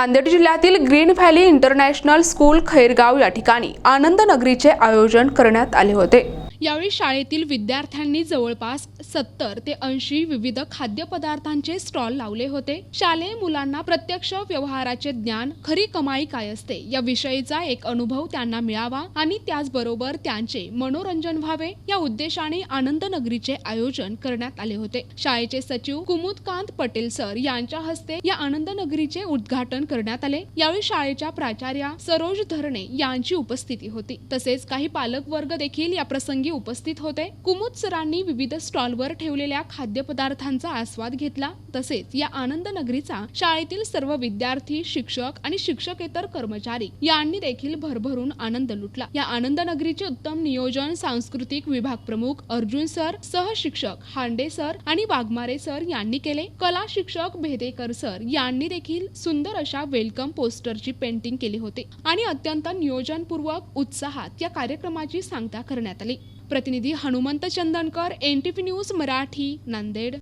नांदेड जिल्ह्यातील Green Valley International School Khairgaon या ठिकाणी आनंद नगरीचे आयोजन करण्यात आले होते. यावेळी शाळेतील विद्यार्थ्यांनी जवळपास सत्तर ते ऐंशी विविध खाद्यपदार्थांचे स्टॉल लावले होते. शालेय मुलांना प्रत्यक्ष व्यवहाराचे ज्ञान खरी कमाई काय असते या विषयीचा एक अनुभव त्यांना मिळावा आणि त्याचबरोबर त्यांचे मनोरंजन व्हावे या उद्देशाने आनंद नगरीचे आयोजन करण्यात आले होते. शाळेचे सचिव कुमुदकांत पटेल सर यांच्या हस्ते या आनंद नगरीचे उद्घाटन करण्यात आले. यावेळी शाळेच्या प्राचार्या सरोज धरणे यांची उपस्थिती होती. तसेच काही पालक वर्ग देखील या प्रसंगी उपस्थित होते. कुमुद सरांनी विविध स्टॉलवर ठेवलेल्या खाद्यपदार्थांचा आस्वाद घेतला. तसेच या आनंद नगरीचा शाळेतील सर्व विद्यार्थी शिक्षक आणि शिक्षकेतर कर्मचारी यांनी देखील भरभरून आनंद लुटला. या आनंद नगरीचे उत्तम नियोजन सांस्कृतिक विभाग प्रमुख अर्जुन सर सहशिक्षक हांडे सर आणि वाघमारे सर यांनी केले. कला शिक्षक भेदेकर सर यांनी देखील सुंदर अशा वेलकम पोस्टरची पेंटिंग केली होती आणि अत्यंत नियोजनपूर्वक उत्साहात या कार्यक्रमाची सांगता करण्यात आली. प्रतिनिधी Hanumant Chandankar N T P news Marathi Nanded.